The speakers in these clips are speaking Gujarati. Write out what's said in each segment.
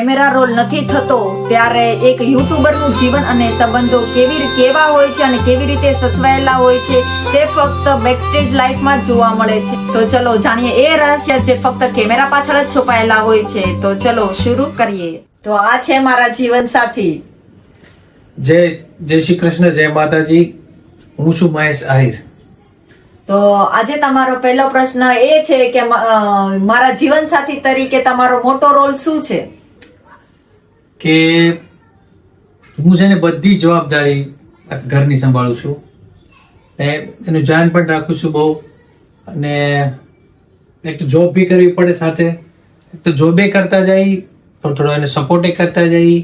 કેમેરા રોલ નથી થતો ત્યારે એક યુટ્યુબરનું જીવન અને સંબંધો કેવી કેવા હોય છે અને કેવી રીતે સચવાયેલા હોય છે તે ફક્ત બેકસ્ટેજ લાઈફમાં જોવા મળે છે. તો ચલો જાણીએ એ રહસ્ય જે ફક્ત કેમેરા પાછળ જ છુપાયેલા હોય છે. તો ચલો શરૂ કરીએ. તો આ છે મારા જીવન સાથી. જય જય શ્રી કૃષ્ણ જય માતાજી. હું છું મહેશ આહિર. તો આજે તમારો પહેલો પ્રશ્ન એ છે કે મારા જીવન સાથી તરીકે તમારો મોટો રોલ શું છે? કે હું છે ને બધી જવાબદારી ઘરની સંભાળું છું. ને એનું ધ્યાન પણ રાખું છું બહુ. અને એક તો જોબ બી કરવી પડે સાથે. એક તો જોબે કરતા જઈ થોડો થોડો એને સપોર્ટે કરતા જઈ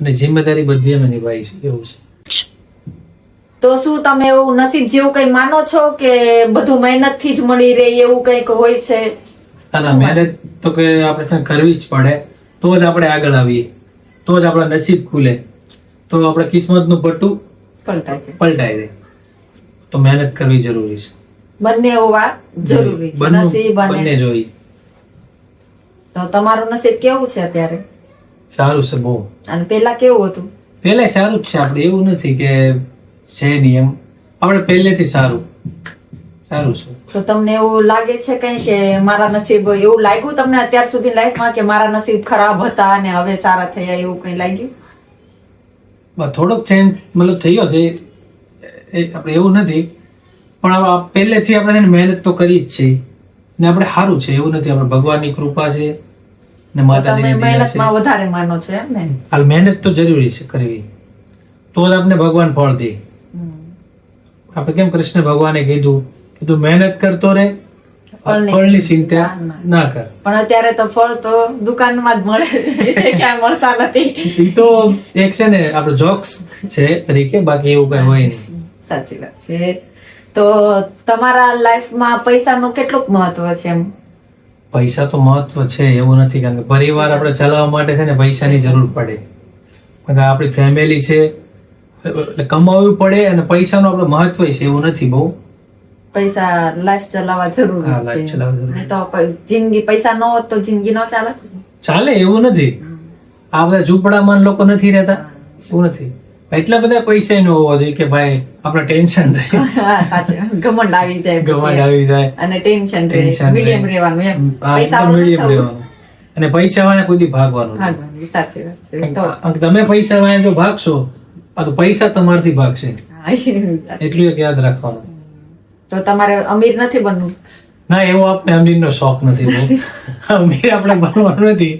અને જિમ્મેદારી બધી અમે નિભાવી છે એવું છે. તો શું તમે એવું નસીબ જેવું કઈ માનો છો કે બધું મહેનતથી જ મળી રહે એવું કંઈક હોય છે? ના મહેનત તો કે આપણે કરવી જ પડે. તો જ આપણે આગળ આવીએ. તો જ આપણા નસીબ ખુલે. તો આપણે કિસ્મતનું પટ્ટું પલટાય પલટાય જાય તો મહેનત કરવી જરૂરી છે. બંને હોવા જરૂરી છે. નસીબ અને બંને જોઈ. તો તમારું નસીબ કેવું છે અત્યારે? સારું છે બહુ. અને પેલા કેવું હતું? પેલે સારું જ છે આપણે. એવું નથી કે છે નહીં એમ આપણે પહેલેથી સારું. સારું છે. તો તમને એવું લાગે છે કઈ કે મારા નસીબ એવું લાગ્યું તમને અત્યાર સુધી લાઈફમાં કે મારા નસીબ ખરાબ હતા અને હવે સારા થયા એવું કઈ લાગ્યું? થોડોક ચેન્જ મતલબ થયો છે. આપણે એવું નથી. પણ પહેલેથી આપણે મહેનત તો કરી જ છે. ને આપણે સારું છે એવું નથી. આપણે ભગવાનની કૃપા છે ને માતાજીની મહેનતમાં વધારે માનો છે એમ ને? હાલ મહેનત તો જરૂરી છે કરવી. તો જ આપણે ભગવાન ફળ દે. આપણે કેમ કૃષ્ણ ભગવાને કીધું કીધું મહેનત કરતો રહે ફળની ચિંતા ના, કર. પણ અત્યારે તો ફળ તો દુકાનમાં જ મળે. ક્યાંય મળતા નથી. એ તો એક છે ને આપણે જોક્સ છે તરીકે બાકી એવું કઈ હોય નહીં. સાચી વાત છે. તો તમારા લાઈફમાં પૈસાનું કેટલું મહત્વ છે એમ? પૈસા તો મહત્વ છે એવું નથી કારણ કે પરિવાર આપણે ચલાવવા માટે છે ને પૈસાની જરૂર પડે. કારણ કે આપણી ફેમિલી છે કમાવવું પડે અને પૈસાનું આપણે મહત્વ છે એવું નથી બહુ. પૈસા લાઈફ ચલાવવા જરૂરી છે નહીં તો જિંદગી પૈસા ન હોત તો જિંદગી ન ચાલે. ચાલે એવું નથી. આ બધા ઝૂંપડામાં લોકો નથી રહેતા. એવું નથી. એટલા બધા પૈસા ન હોવા જોઈએ કે ભાઈ આપણે ટેન્શન રહે. ઘમંડ આવી જાય ગવાડ આવી જાય. અને ટેન્શન રહે. મીડિયમ રહેવાનું એમ. પૈસા થવું. રહેવાનું. અને પૈસા વાળા કોઈ ભાગવાનું સાચી વાત તમે પૈસા વાળા જો ભાગશો આ તો પૈસા તમારથી ભાગશે. એટલું યાદ રાખવાનું. તો તમારે અમીર નથી બનવું? ના એવો આપણે અમીરનો શોખ નથી અમીર આપણે બનવાનું નથી.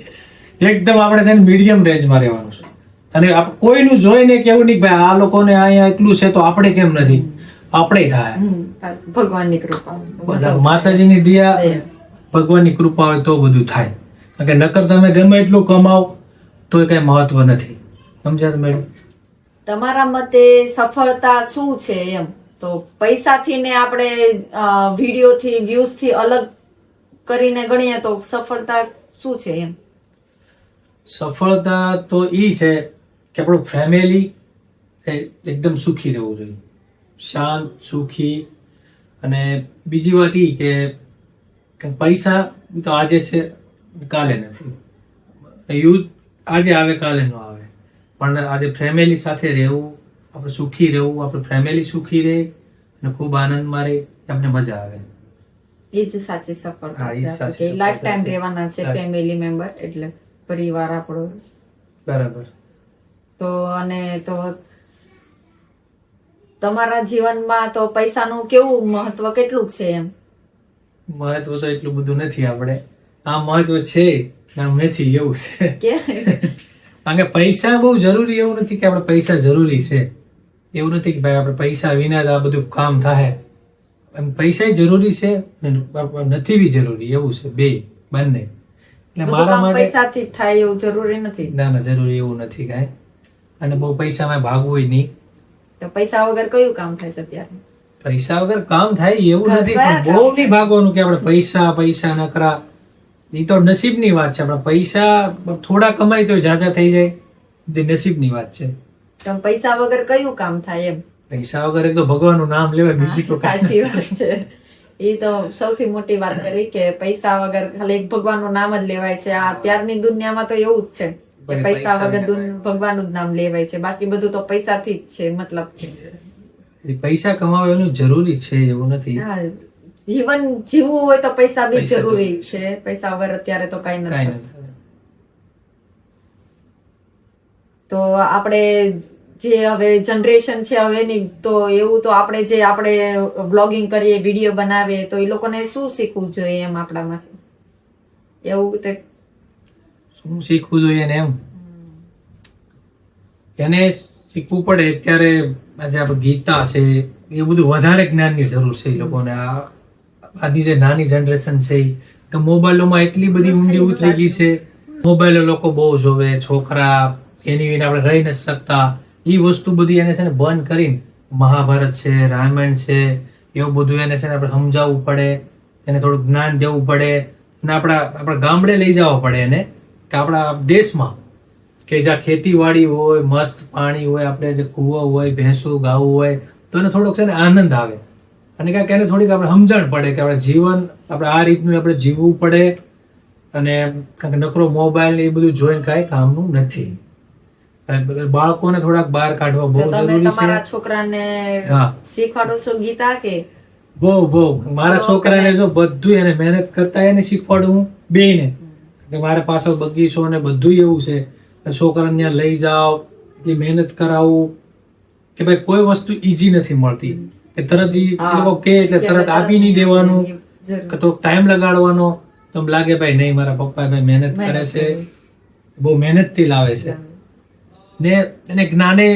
એકદમ આપણે છે મીડિયમ રેન્જમાં રહેવાનું છે. અને કોઈનું જોઈને કેવું નહીં ભાઈ આ લોકોને અહીંયા એટલું છે તો આપણે કેમ નથી? આપણે થાય. ભગવાનની કૃપા. માતાજીની દયા દયા. ભગવાનની કૃપા હોય તો બધું થાય. કારણ કે નકર તમે ગમે એટલું કમાઓ તો એ કઈ મહત્વ નથી. સમજ્યા મેડમ તમારા મતે સફળતા શું છે એમ? તો પૈસાથી ને આપણે વીડિયો થી વ્યૂઝથી અલગ કરીને ગણીએ તો સફળતા શું છે એમ? સફળતા તો એ છે કે આપણું ફેમિલી એકદમ સુખી રહેવું જોઈએ. શાંત, સુખી અને બીજી વાત કે કે પૈસા તો આજે છે કાલે નથી. યુથ આજે આવે કાલે ન આવે. પણ આજે ફેમિલી સાથે રહેવું આપણે સુખી રહેવું આપણે ફેમિલી સુખી રહે અને ખૂબ આનંદમાં રહે આપણને મજા આવે. એ જ સાચી સફળતા છે લાઈફ ટાઈમ રહેવાના છે ફેમિલી મેમ્બર એટલે પરિવાર આપણો. બરાબર. તો અને તો તમારા જીવનમાં તો પૈસાનું કેવું મહત્વ કેટલું છે એમ? મહત્વ તો એટલું બધું નથી આપણે. આ મહત્વ છે નથી એવું છે. કે? કારણ કે પૈસા બહુ જરૂરી એવું નથી કે આપણે પૈસા જરૂરી છે. એવું નથી કે ભાઈ આપણે પૈસા વિના જ આ બધું કામ થાય. એમ પૈસા જરૂરી છે નથી બી જરૂરી એવું છે બે બંને. એટલે મારા માટે પૈસાથી થાય એવું જરૂરી નથી. ના ના જરૂરી એવું નથી કાંઈ. અને બહુ પૈસામાં ભાગવું નહીં. તો પૈસા વગર કયું કામ થાય છે અત્યારે? પૈસા વગર કામ થાય એવું નથી પણ બહુ નહીં ભાગવાનું કે આપણે પૈસા પૈસા નકરા એ તો નસીબની વાત છે આપણે પૈસા થોડા કમાય તો જાજા થઈ જાય. એ નસીબની વાત છે. પૈસા વગર કયું કામ થાય એમ? પૈસા વગર એક તો ભગવાનનું નામ લેવાય બીજી તો સાચી વાત છે. એ તો સૌથી મોટી વાત કરી કે પૈસા વગર ખાલી ભગવાનનું નામ જ લેવાય છે. આ અત્યારની દુનિયામાં તો એવું જ છે કે પૈસા વગર ભગવાનનું જ નામ લેવાય છે. બાકી બધું તો પૈસાથી જ છે મતલબ. પૈસા કમાવવાનું જરૂરી છે એવું નથી. જીવન જીવવું હોય તો પૈસા બી જરૂરી છે. પૈસા વગર અત્યારે તો કઈ કાંઈ નથી નથી તો આપણે જે હવે જનરેશન છે હવેની તો એવું તો આપણે જે આપણે વ્લોગિંગ કરીએ વીડિયો બનાવીએ તો એ લોકોને શું શીખવું જોઈએ એમ આપણામાંથી? એવું તે? શું શીખવું જોઈએ ને એમ? એને શીખવું પડે. અત્યારે આજે આપણે ગીતા છે એ બધું વધારે જ્ઞાનની જરૂર છે એ લોકોને. આ આજની જે નાની જનરેશન છે કે મોબાઈલોમાં એટલી બધી ઊંડી ઉતરી ગઈ છે. મોબાઈલો લોકો બહુ જોવે છોકરા એની વિના આપણે રહી નથી શકતા. એ વસ્તુ બધી એને છે ને બંધ કરીને મહાભારત છે, રામાયણ છે, એવું બધું એને છે ને આપણે સમજાવવું પડે, એને થોડું જ્ઞાન દેવું પડે અને આપણા આપણા ગામડે લઈ જવા પડે એને. કે આપણા દેશમાં કે જ્યાં ખેતીવાડી હોય, મસ્ત પાણી હોય, આપણે જે કૂવો હોય, ભેંસું ગાવું હોય, તો એને થોડોક છે ને આનંદ આવે. અને કાંઈક એને થોડીક આપણે સમજણ પડે કે આપણે જીવન, આપણે આ રીતનું આપણે જીવવું પડે અને કાંઈક નકરો મોબાઈલ એ બધું જોઈને કાંઈ કામનું નથી. બાળકોને થોડાક બહાર કાઢવા બહુ જરૂરી તમારા છે છોકરાને શીખવાડો છો ગીતા કે બહુ બહુ. મારા છોકરાને જો બધું એને મહેનત કરતા એને શીખવાડું બેયને. કે મારા પાછળ બગીચો ને બધું એવું છે. છોકરાને ત્યાં લઈ જાઓ એટલી મહેનત કરાવું કે ભાઈ કોઈ વસ્તુ ઈઝી નથી મળતી. કે તરત ઈ લોકો કે એટલે તરત આપી નહીં દેવાનું. કે તો ટાઈમ લગાડવાનો. તો લાગે ભાઈ નહીં મારા પપ્પા ભાઈ મહેનત કરે છે. બહુ મહેનતથી લાવે છે. ને એને જ્ઞાને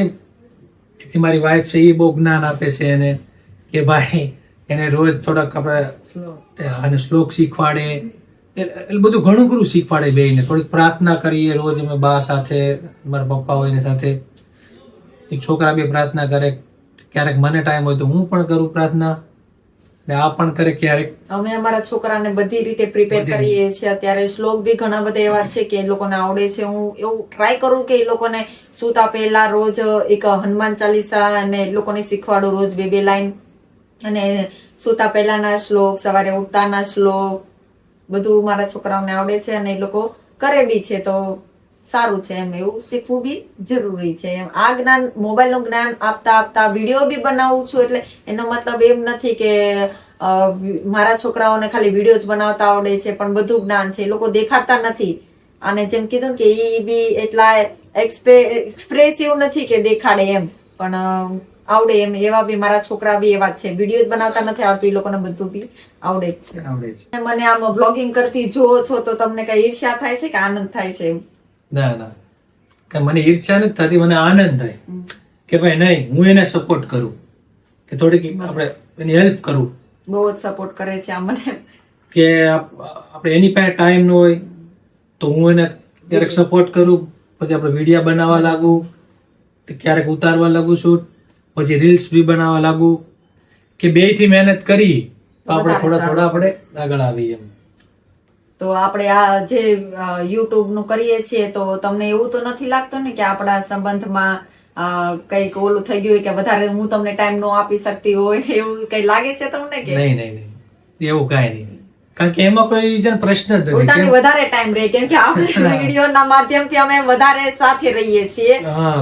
કે મારી વાઈફ છે એ બહુ જ્ઞાન આપે છે એને કે ભાઈ એને રોજ થોડાક આપણે અને શ્લોક શીખવાડે. એ એ બધું ઘણું ઘણું શીખવાડે બેને થોડીક પ્રાર્થના કરીએ રોજ અમે બા સાથે મારા પપ્પા હોય એની સાથે. છોકરા બી પ્રાર્થના કરે. ક્યારેક મને ટાઈમ હોય તો હું પણ કરું પ્રાર્થના. ને આ પણ કરે ક્યારેક અમે અમારા છોકરાને બધી રીતે પ્રિપેર કરીએ છીએ. અત્યારે શ્લોક બી ઘણા બધા એવા છે કે એ લોકોને આવડે છે. હું એવું ટ્રાય કરું કે એ લોકોને સૂતા પહેલા રોજ એક હનુમાન ચાલીસા અને એ લોકોને શીખવાડું રોજ બે બે લાઈન. અને સૂતા પહેલાના શ્લોક સવારે ઉઠતાના શ્લોક બધું મારા છોકરાઓને આવડે છે અને એ લોકો કરે બી છે. તો સારું છે એમ એવું શીખવું બી જરૂરી છે એમ. આ જ્ઞાન મોબાઈલનું જ્ઞાન આપતા આપતા વીડિયો બી બનાવું છું એટલે એનો મતલબ એમ નથી કે મારા છોકરાઓને ખાલી વીડિયો જ બનાવતા આવડે છે પણ બધું જ્ઞાન છે. એ લોકો દેખાડતા નથી. અને જેમ કીધું કે એ બી એટલા એક્સપ્રેસિવ નથી કે દેખાડે એમ. પણ આવડે એમ. એવા બી મારા છોકરા બી એવા છે. વીડિયો બનાવતા નથી આવડતું એ લોકોને બધું બી આવડે જ છે. છે. મને આમ બ્લોગિંગ કરતી જોવો છો તો તમને કઈ ઈર્ષ્યા થાય છે કે આનંદ થાય છે એમ? ના ના. કે મને ઈર્ષા નથી થતી મને આનંદ થાય. કે ભાઈ નહીં હું એને સપોર્ટ કરું. કે થોડીક આપણે એની હેલ્પ કરું. બહુ જ સપોર્ટ કરે છે આ મને. કે આપણે એની પાસે ટાઈમ ન હોય તો હું એને ક્યારેક સપોર્ટ કરું. પછી આપણે વિડીયા બનાવવા લાગુ કે ક્યારેક ઉતારવા લાગુ છું પછી રીલ્સ બી બનાવવા લાગુ. કે બેથી મહેનત કરી તો આપણે થોડા થોડા આપણે આગળ આવીએ એમ. તો આપણે આ જે યુટ્યુબનું કરીએ છીએ તો તમને એવું તો નથી લાગતું ને કે આપણા સંબંધમાં કંઈક ઓલું થઈ ગયું હોય કે વધારે હું તમને ટાઈમ નો આપી શકતી હોય એવું કઈ લાગે છે તમને કે? નહીં નહીં નહીં. એવું કાંઈ નહીં. કારણ કે એમાં કોઈ છે પ્રશ્ન જ નથી. વધારે ટાઈમ રહે કેમ કે આપણે વીડિયો ના માધ્યમથી અમે વધારે સાથે રહીએ છીએ.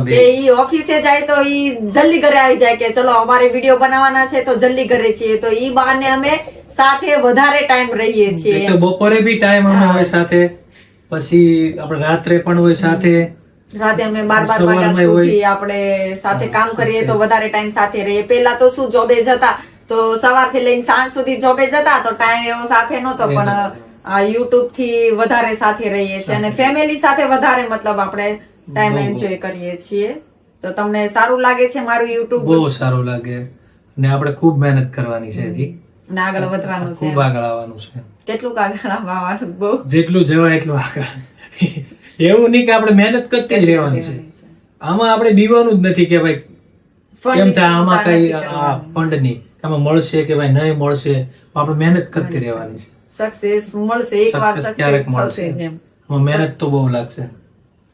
કે ઈ ઓફિસે જાય તો ઈ જલ્દી ઘરે આવી જાય કે ચલો અમારે વીડિયો બનાવવાના છે તો જલ્દી ઘરે છીએ. તો ઈ બહાને અમે સાથે વધારે ટાઈમ રહીએ છીએ તો બપોરે બી ટાઈમ અમે હોય સાથે પછી આપણે રાત્રે પણ હોય સાથે. રાતે અમે બાર બાર વાગ્યા સુધી આપણે સાથે કામ કરીએ તો વધારે ટાઈમ સાથે રહીએ. પેલા તો શું જોબે જતા તો સવારથી લઈને સાંજ સુધી જોબે જતા તો ટાઈમ એવો સાથે નહોતો પણ આ યુટ્યુબથી વધારે સાથે રહીએ છીએ અને. ફેમિલી સાથે વધારે મતલબ આપણે ટાઈમ. એન્જોય કરીએ છીએ. તો તમને સારું લાગે છે મારું યુટ્યુબ બહુ સારું લાગે. ને આપણે ખૂબ મહેનત કરવાની છે હજી. ને આગળ વધવાનું છે. ખૂબ આગળ આવવાનું છે. કેટલું આગળ આવવાનું બહુ. જેટલું જવાય એટલું આગળ. એવું નહીં કે આપણે મહેનત કરતી જ રહેવાની છે. આમાં આપણે બીવાનું જ નથી કે ભાઈ કેમ થાય આમાં કઈ આ ફંડ નહીં આમાં મળશે કે ભાઈ નહીં મળશે આપણે મહેનત કરતી રહેવાની છે. સક્સેસ મળશે એક વાર ક્યારેક મળશે. મહેનત તો બહુ લાગશે.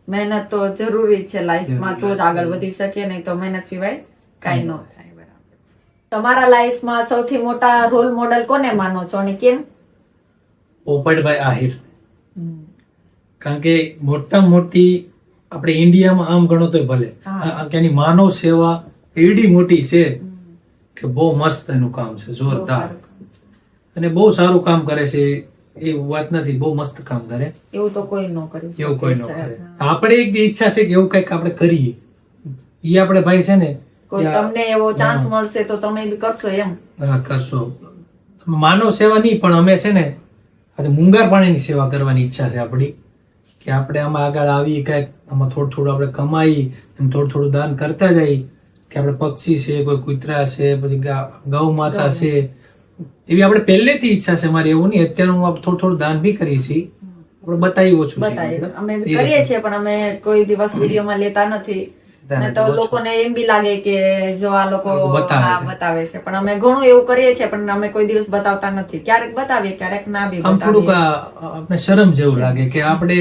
મહેનત તો જરૂરી છે લાઈફમાં તો જ આગળ વધી શકે નહીં તો મહેનત સિવાય કાંઈ ન તમારા લાઈફમાં સૌથી મોટા રોલ મોડલ કોને માનો છો અને કેમ? પોપટભાઈ આહિર. કારણ કે મોટા મોટી આપણે ઇન્ડિયામાં આમ ગણો તો ભલે. એની માનવ સેવા એડી મોટી છે કે બહુ મસ્ત એનું કામ છે જોરદાર. અને બહુ સારું કામ કરે છે એ વાત નથી બહુ મસ્ત કામ કરે. એવું તો કોઈ ન કરે. એવું કોઈ ન કરે. આપણે એક ઈચ્છા છે કે એવું કંઈક આપણે કરીએ. એ આપણે ભાઈ છે ને કોઈ તમને એવો ચાન્સ મળશે તો તમે બી કરશો એમ. હા, કરશો. માનવ સેવા નહીં પણ અમે છે ને આજે મુંગાર પાણીની સેવા કરવાની ઈચ્છા છે આપણી. કે આપણે આમાં આગળ આવી કંઈક આમાં થોડું થોડું આપણે કમાઈ એમ થોડું થોડું દાન કરતા જઈએ કે આપણે પક્ષી છે કોઈ કૂતરા છે પછી ગા- માતા છે. એવી આપણે પહેલેથી ઈચ્છા છે મારી એવું નહીં. અત્યારે હું થોડું થોડું દાન બી કરી છીએ. આપણે બતાવી ઓછું બતાવી. અમે કરીએ છીએ પણ અમે કોઈ દિવસ વિડીયોમાં લેતા નથી. તો લોકોને એમ બી લાગે કે જો આ લોકો બતાવે છે. પણ અમે ઘણું એવું કરીએ છીએ પણ અમે કોઈ દિવસ બતાવતા નથી. ક્યારેક બતાવીએ ક્યારેક ના બી થોડુંક આપણે શરમ જેવું લાગે કે આપણે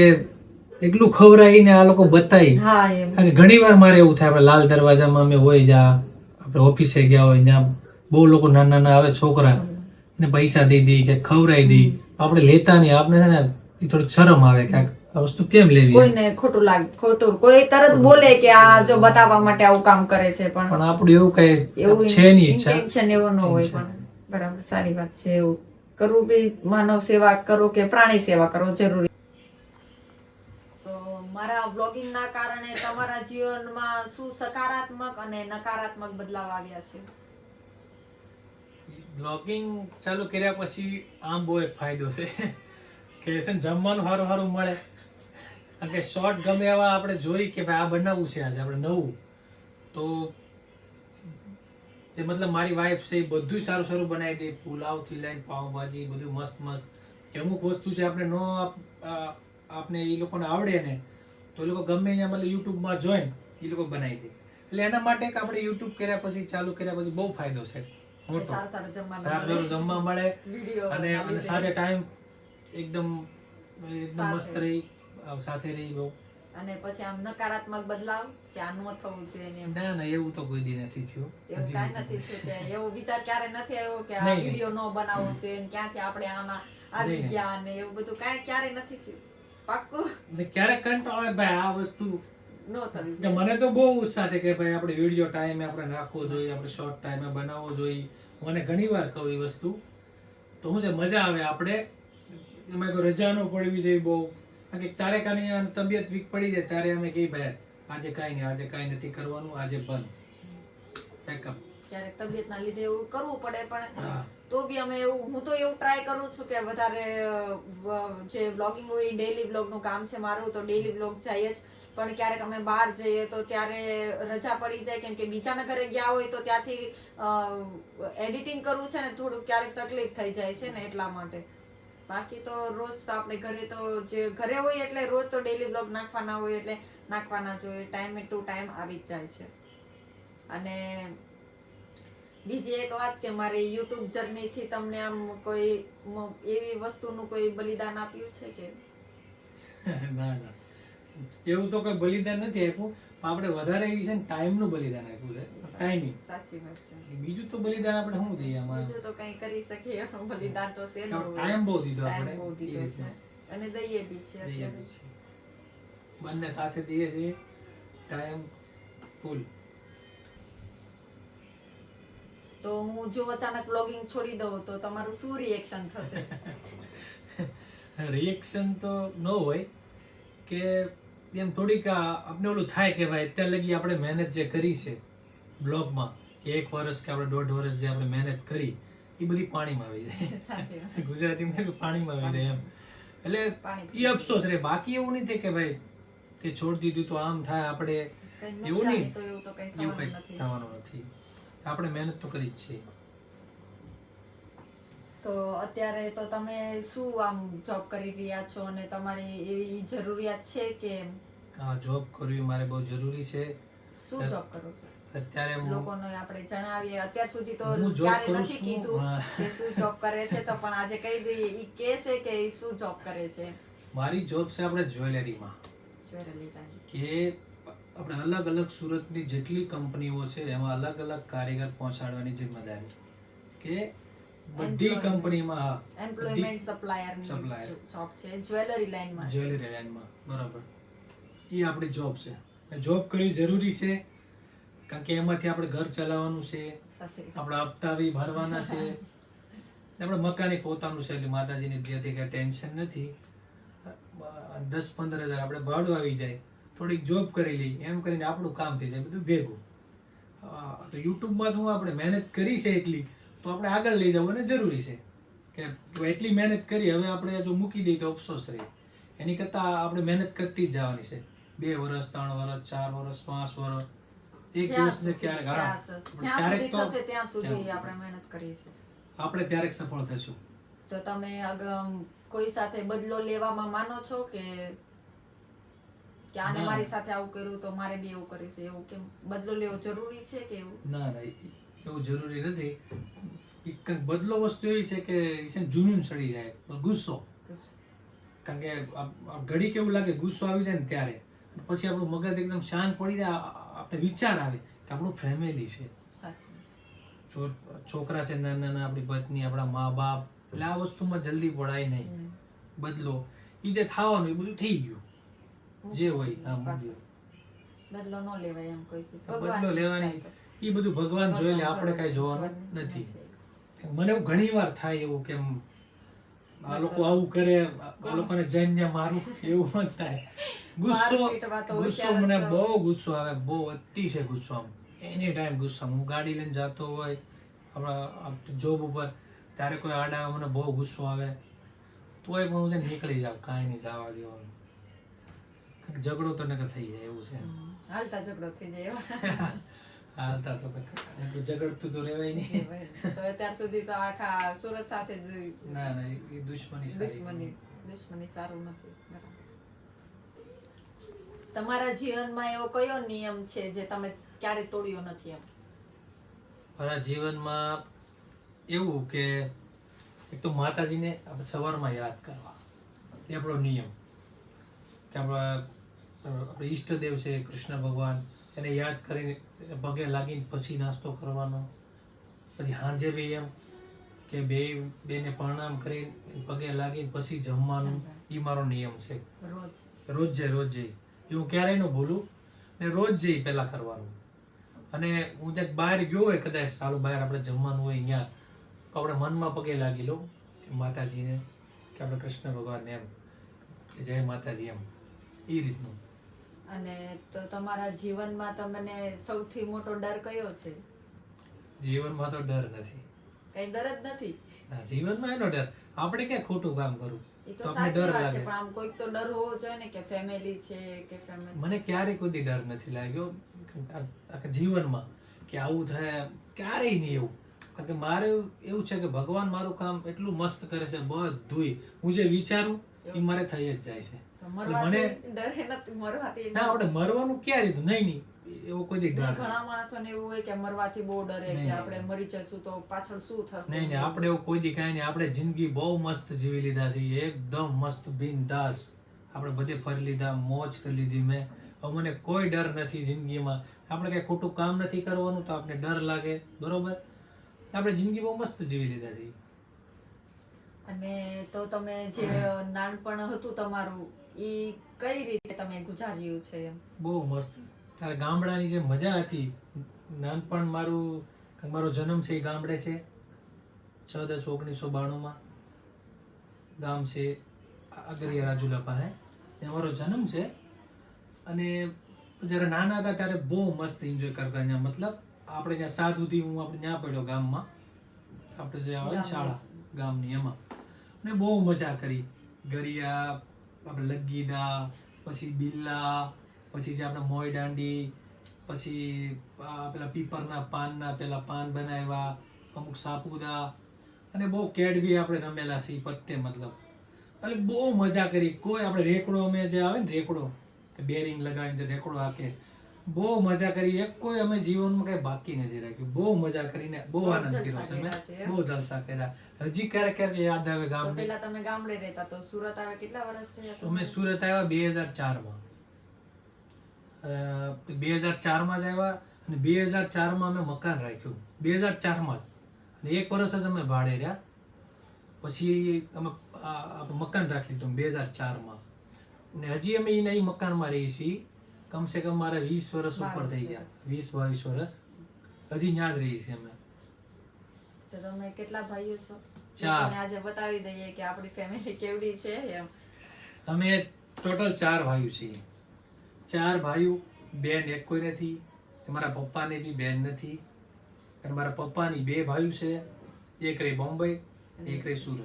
ખવરાઈ ને આ લોકો બતાવી અને ઘણી વાર મારે એવું થાય આપણે લાલ દરવાજામાં અમે હોય જ્યાં આપણે ઓફિસે ગયા હોય ત્યાં બહુ લોકો નાના નાના આવે છોકરા ને પૈસા દઈ દઈ કે ખવરાઈ દઈ આપણે લેતા નહીં. આપણે છે ને એ થોડીક શરમ આવે કે આ વસ્તુ કેમ લેવી કોઈને ખોટું લાગે ખોટું કોઈ તરત બોલે કે આ જો બતાવવા માટે આવું કામ કરે છે પણ પણ આપણું એવું કઈ એવું છે નહીં ઇન્ટેન્શન એવો ન હોય પણ. બરાબર સારી વાત છે એવું. કરવું બી માનવ સેવા કરો કે પ્રાણી સેવા કરો જરૂરી. તો મારા બ્લોગિંગ ના કારણે તમારા જીવનમાં શું સકારાત્મક અને નકારાત્મક બદલાવ આવ્યા છે? બ્લોગિંગ ચાલુ કર્યા પછી આમ બહુ એક ફાયદો છે. કે છે ને જમવાનું સારું સારું મળે. કારણ કે શોર્ટ ગમે એવા આપણે જોઈ કે ભાઈ આ બનાવવું છે આજે આપણે નવું. તો જે મતલબ મારી વાઈફ છે એ બધું સારું સારું બનાવી દે પુલાવથી લઈને પાઉંભાજી બધું મસ્ત મસ્ત. કે અમુક વસ્તુ છે આપણે ન આપ- આપને એ લોકોને આવડે ને તો એ લોકો ગમે અહીંયા મતલબ યુટ્યુબમાં જોઈને એ લોકો બનાવી દે. એટલે એના માટે કે આપણે યુટ્યુબ કર્યા પછી ચાલુ કર્યા પછી બહુ ફાયદો છે. મોટો. સારું. જમવા મળે. અને અને ટાઈમ એકદમ એકદમ મસ્ત રહી. સાથે રહી બહુ. અને પછી આમ નકારાત્મક બદલાવ કે આ ન થવું જોઈએ ના ના એવું તો કોઈ દી નથી થયું. એવું કાંઈ નથી થયું કે એવો વિચાર ક્યારે નથી આવ્યો કે આ. વીડિયો ન બનાવવો જોઈએ ને ક્યાંથી આપણે આમાં આવી. ગયા ને એવું બધું કાંઈ ક્યારે નથી થયું. પાક્કું. ને ક્યારેક કંટાળો ભાઈ આ વસ્તુ. મને તો બહુ ઉત્સાહ છે કે ભાઈ આપણે વીડિયો ટાઈમે આપણે નાખવો જોઈએ આપણે શોર્ટ ટાઈમે બનાવવો જોઈએ. મને ઘણી વાર કહું એ વસ્તુ. તો હું છે મજા આવે આપણે એમાં કોઈ રજા ન પડવી જોઈએ બહુ. કારણ કે તારે કાની તબિયત વીક પડી જાય ત્યારે અમે કહી ભાઈ આજે કાંઈ નહીં આજે કાંઈ નથી કરવાનું આજે બંધ. બેકઅપ ક્યારેક તબિયતના લીધે એવું કરવું પડે પણ તો બી અમે એવું હું તો એવું ટ્રાય કરું છું કે વધારે જે બ્લોગિંગ હોય વ્લોગ બ્લોગનું કામ છે મારું તો ડેલી બ્લોગ જાય જ. પણ ક્યારેક અમે બહાર જઈએ તો ત્યારે રજા પડી જાય કેમ કે બીજાના ઘરે ગયા હોય તો ત્યાંથી એડિટિંગ કરવું છે ને થોડુંક ક્યારેક તકલીફ થઈ જાય છે ને એટલા માટે. બાકી તો રોજ તો આપણે ઘરે તો જે ઘરે હોય એટલે રોજ તો ડેલી બ્લોગ નાખવાના હોય એટલે નાખવાના જ હોય. ટાઈમે ટુ ટાઈમ આવી જ જાય છે. અને બીજી એક વાત કે મારી યુટ્યુબ જર્નીથી તમને આમ કોઈ એવી વસ્તુનું કોઈ બલિદાન આપ્યું છે કે? ના ના. એવું તો કોઈ બલિદાન નથી આપ્યું આપણે વધારે એવી છે ને ટાઈમનું બલિદાન આપ્યું છે. ટાઈમિંગ સાચી વાત છે. બીજું તો બલિદાન આપણે શું દઈએ આમાં? બીજું તો કઈ કરી શકીએ. બલિદાન તો છે ન ટાઈમ બહુ દીધો આપણે બહુ દીધો છે. અને દઈએ બી છે દઈએ. બંને સાથે દઈએ છે ટાઈમ ફૂલ. તો હું જો અચાનક બ્લોગિંગ છોડી દઉં તો તમારું શું રિએક્શન થશે? રિએક્શન તો ન હોય કે એમ થોડીક આપણે ઓલું થાય કે ભાઈ અત્યાર લગી આપણે મહેનત જે કરી છે બ્લોગમાં કે એક વર્ષ કે આપણે દોઢ વર્ષ જે આપણે મહેનત કરી એ બધી પાણીમાં આવી જાય. ગુજરાતીમાં પાણીમાં આવી જાય એમ. એટલે એ અફસોસ રે. બાકી એવું નહીં થાય કે ભાઈ તે છોડી દીધું તો આમ થાય આપણે. એવું નહીં. એવું કંઈ થવાનું નથી. આપણે મહેનત તો કરી જ છે તો અત્યારે તો તમે શું આમ જોબ કરી રહ્યા છો અને તમારી એવી જરૂરિયાત છે કે હા જોબ કરવી મારે બહુ જરૂરી છે. શું જોબ કરો છો? અત્યારે લોકોને આપણે જણાવીએ. અત્યાર સુધી તો ક્યારે નથી કીધું કે શું જોબ કરે છે તો પણ આજે કહી દઈએ ઈ કે છે કે ઈ શું જોબ કરે છે. મારી જોબ છે આપણે જ્વેલરીમાં. જ્વેલરી કે આપણે અલગ અલગ સુરતની જેટલી કંપનીઓ છે એમાં અલગ અલગ કારીગર પહોંચાડવાની જિમ્મેદારી કે બધી કંપનીમાં એમ્પ્લોયમેન્ટ સપ્લાયર Supplier. જોબ છે. જ્વેલરી લાઈનમાં. જ્વેલરી લાઈનમાં બરાબર. એ આપણી જોબ છે. જોબ કરવી જરૂરી છે કારણ કે એમાંથી આપણે ઘર ચલાવવાનું છે. આપણા હપ્તા બી ભરવાના છે. આપણે મકાને પોતાનું છે એટલે માતાજીની દયાથી કાંઈ ટેન્શન નથી. દસ પંદર હજાર આપણે ભાડું આવી જાય. થોડીક જોબ કરી લઈ એમ કરીને આપણું કામ થઈ જાય બધું ભેગું. તો યુટ્યુબમાં તો આપણે મહેનત કરી છે એટલી તો આપણે આગળ લઈ જવું અને જરૂરી છે. કે કે એટલી મહેનત કરી હવે આપણે જો મૂકી દઈએ તો અફસોસ રહે. એની કરતાં આપણે મહેનત કરતી જ જવાની છે. બે વર્ષ ત્રણ વર્ષ ચાર વર્ષ પાંચ વર્ષ એક દિવસ ને ક્યારેક હા. ક્યારેક તો ત્યાં સુધી આપણે મહેનત કરીશું. આપણે ક્યારેક સફળ થશું તો તમે કોઈ સાથે બદલો લેવામાં માનો છો કે કે આને મારી સાથે આવું કર્યું તો મારે બી એવું કરીશું? એવું કેમ? બદલો લેવો જરૂરી છે કે એવું? ના ના એવું જરૂરી નથી. કંઈક બદલો વસ્તુ એવી છે કે ઈ છે ને જૂનું ચડી જાય. ગુસ્સો. કારણ કે ઘડી કેવું લાગે ગુસ્સો આવી જાય ને ત્યારે. પછી આપણું મગજ એકદમ શાંત પડી જાય. આપણે વિચાર આવે કે આપણું ફેમિલી છે. છોકરા છે નાના નાના આપણી પત્ની આપણા મા બાપ એટલે આ વસ્તુમાં જલ્દી પડાય નહીં. બદલો. એ જે થવાનું એ બધું થઈ ગયું. જે હોય હા બદલો ન લેવાય એમ બદલો લેવાની એ બધું ભગવાન જોઈ લે આપણે કઈ જોવાનું જોવાનું નથી. મને એવું ઘણી વાર થાય એવું કે આ લોકો આવું કરે આ લોકોને જઈને મારું એવું થાય. ગુસ્સો ગુસ્સો મને બહુ ગુસ્સો આવે બહુ અતિશય ગુસ્સો આમ. એની ટાઈમ ગુસ્સો હું ગાડી લઈને જતો હોય આપણા જોબ ઉપર ત્યારે કોઈ આડા આવે, મને બહુ ગુસ્સો આવે. તોય પણ હું છે નીકળી જાવ કાંઈ નહીં જવા દેવાનું ઝઘડો તો નકર થઈ જાય એવું છે. હાલતા ઝઘડો થઈ જાય. હાલતા તો ઝઘડતું તો રહેવાય નહીં. તો અત્યાર સુધી તો આખા સુરત સાથે જ ના ના એ- દુશ્મની દુશ્મની દુશ્મની સારું નથી. બરાબર. તમારા જીવનમાં એવો કયો નિયમ છે જે તમે ક્યારે તોડ્યો નથી એમ? મારા જીવનમાં એવું કે એક તો માતાજીને આપણે સવારમાં યાદ કરવા. એ આપણો નિયમ. કે આપણા આપણે ઈષ્ટદેવ છે કૃષ્ણ ભગવાન એને યાદ કરીને પગે લાગીને પછી નાસ્તો કરવાનો. પછી સાંજે બી એમ કે બે બેને પ્રણામ કરીને પગે લાગીને પછી જમવાનું. એ મારો નિયમ છે. રોજ. રોજે રોજે. એ હું ક્યારેય ન ભૂલું ને રોજ જઈ પહેલાં કરવાનું. અને હું જ્યાંક બહાર ગયો હોય કદાચ સારું બહાર આપણે જમવાનું હોય અહીંયા તો આપણે મનમાં પગે લાગી લો કે માતાજીને કે આપણે કૃષ્ણ ભગવાનને એમ કે જય માતાજી એમ એ રીતનું. અને તો તમારા જીવનમાં તમને સૌથી મોટો ડર કયો છે? જીવનમાં તો ડર નથી. કઈ ડર જ નથી? જીવનમાં એનો ડર. આપણે ક્યાં ખોટું કામ કરું? તો આપણે સાચી ડર લાગે. પણ આમ કોઈક તો ડર હોવો જોઈએ ને કે ફેમિલી છે કે ફેમિલી મને ક્યારેય કોઈ ડર નથી લાગ્યો આખા જીવનમાં કે આવું થાય ક્યારેય નહીં એવું. કારણ કે મારે એવું છે કે ભગવાન મારું કામ એટલું મસ્ત કરે છે બધુંય. હું જે વિચારું એ મારે થઈ જ જાય છે. મને ના આપણે મરવાનું ક્યાં રીતું? નહીં નહીં. એવો કોઈ દી ડર ઘણા માણસોને એવું હોય કે મરવાથી બહુ ડરે કે આપણે મરી જશું તો પાછળ શું થશે? નહીં નહીં આપણે એવું કોઈ દી કાંઈ નહીં. આપણે જિંદગી બહુ મસ્ત જીવી લીધા છે. એકદમ મસ્ત બિનદાસ આપણે બધે ફરી લીધા મોજ કરી લીધી મેં. મને કોઈ ડર નથી જિંદગીમાં. આપણે કઈ ખોટું કામ નથી કરવાનું તો આપણે ડર લાગે. બરોબર? આપણે જિંદગી બહુ મસ્ત જીવી લીધા છે. અને તો તમે જે નાનપણ હતું તમારું એ કઈ રીતે તમે ગુજાર્યું છે બહુ મસ્ત. તારે ગામડાની જે મજા હતી નાનપણ મારું મારો જન્મ છે એ ગામડે છે છ દસ ઓગણીસો બાણુંમાં. ગામ છે અગરિયા રાજુલા પાસે. ત્યાં મારો જન્મ છે. અને જ્યારે નાના હતા ત્યારે બહુ મસ્ત એન્જોય કરતા ત્યાં. મતલબ આપણે ત્યાં સાધુથી હું આપણે ત્યાં પડ્યો ગામમાં. આપણે જે આવે શાળા ગામની એમાં. અને બહુ મજા કરી. ગરિયા આપણે લગીદા, પછી બિલ્લા, પછી જે આપણે મોય દાંડી, પછી પેલા પીપરના પાનના પેલા પાન બનાવ્યા, અમુક સાપુદા, અને બહુ કેડ બી આપણે રમેલા છે પત્તે મતલબ. એટલે બહુ મજા કરી. કોઈ આપણે રેકડો અમે જે આવે ને રેકડો બેરિંગ લગાવીને જે રેકડો હાકે બહુ મજા કરી. એક કોઈ અમે જીવનમાં કઈ બાકી નથી રાખ્યું. બહુ મજા કરીને બહુ આનંદ કર્યો છે મેં કર્યા છે, એમ? બહુ જલસા કર્યા. હજી ક્યારેક ક્યારેક યાદ આવે ગામ પહેલા તમે ગામડે રહેતા તો સુરત આવે કેટલા વર્ષ થયા અમે સુરત આવ્યા બે હજાર ચારમાં. બે હજાર ચારમાં જ આવ્યા અને બે હજાર ચારમાં અમે મકાન રાખ્યું. બે હજાર ચારમાં જ. અને એક વર્ષ જ અમે ભાડે રહ્યા. પછી અમે મકાન રાખી લીધું બે હજાર ચારમાં. ને હજી અમે એના એ મકાનમાં રહીએ છીએ. કમસે કમ મારે વીસ વર્ષ ઉપર થઈ ગયા. વીસ બાવીસ વર્ષ હજી ત્યાં જ રહીએ છીએ અમે. તો તમે કેટલા ભાઈઓ છો? ચાર. આજે બતાવી દઈએ કે આપણી ફેમિલી કેવડી છે એમ. અમે ટોટલ ચાર ભાઈઓ છીએ. ચાર ભાઈઓ બેન એક કોઈ નથી મારા પપ્પાને બી બેન નથી. અને મારા પપ્પાની બે ભાઈઓ છે એક રહી બોમ્બે એક રહી સુરત.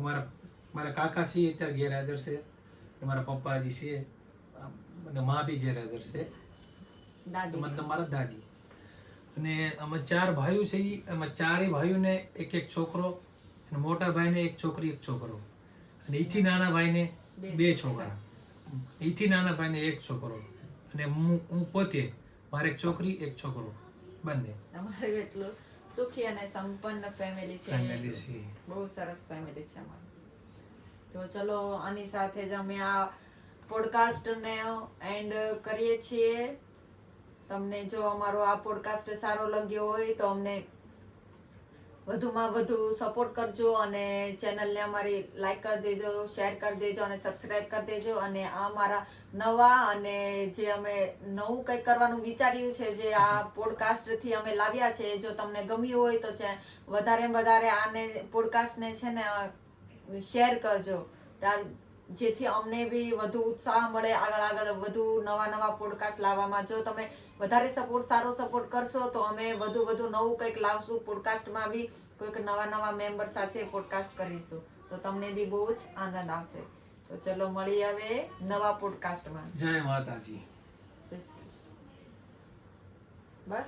મારા મારા કાકા છે અત્યારે ગેરહાજર છે. મારા પપ્પા હજી છે. અને મા બી ગેરહાજર છે મતલબ મારા દાદી. અને અમે ચાર ભાઈઓ છે એમાં ચારેય ભાઈઓને એક એક છોકરો અને મોટા ભાઈને એક છોકરી એક છોકરો. અને એથી નાના ભાઈને બે છોકરા. એથી નાના ભાઈને એક છોકરો. અને હું હું પોતે મારે એક છોકરી એક છોકરો. બંને. અમારે એટલું સુખી અને સંપન્ન ફેમિલી છે. ફેમિલી છે. બહુ સરસ ફેમિલી છે અમારી. તો ચલો આની સાથે જ અમે આ પોડકાસ્ટને એન્ડ કરીએ છીએ. તમને જો અમારો આ પોડકાસ્ટ સારો લાગ્યો હોય તો અમને વધુમાં વધુ સપોર્ટ કરજો અને ચેનલને અમારી લાઈક કરી દેજો શેર કરી દેજો અને સબસ્ક્રાઈબ કરી દેજો. અને આ મારા નવા અને જે અમે નવું કંઈક કરવાનું વિચાર્યું છે, જે આ પોડકાસ્ટથી અમે લાવ્યા છે, જો તમને ગમ્યું હોય તો વધારે વધારે આને પોડકાસ્ટને છે ને શેર કરજો. તાર- જેથી અમને બી વધુ ઉત્સાહ મળે આગળ આગળ વધુ નવા નવા પોડકાસ્ટ લાવવામાં. જો તમે વધારે સપોર્ટ સારો સપોર્ટ કરશો તો અમે વધુ વધુ નવું કંઈક લાવશું પોડકાસ્ટમાં બી. કોઈક નવા નવા મેમ્બર સાથે પોડકાસ્ટ કરીશું. તો તમને બી બહુ જ આનંદ આવશે. તો ચલો મળીએ હવે નવા પોડકાસ્ટમાં જય માતાજી. જય શ્રી કૃષ્ણ. બસ.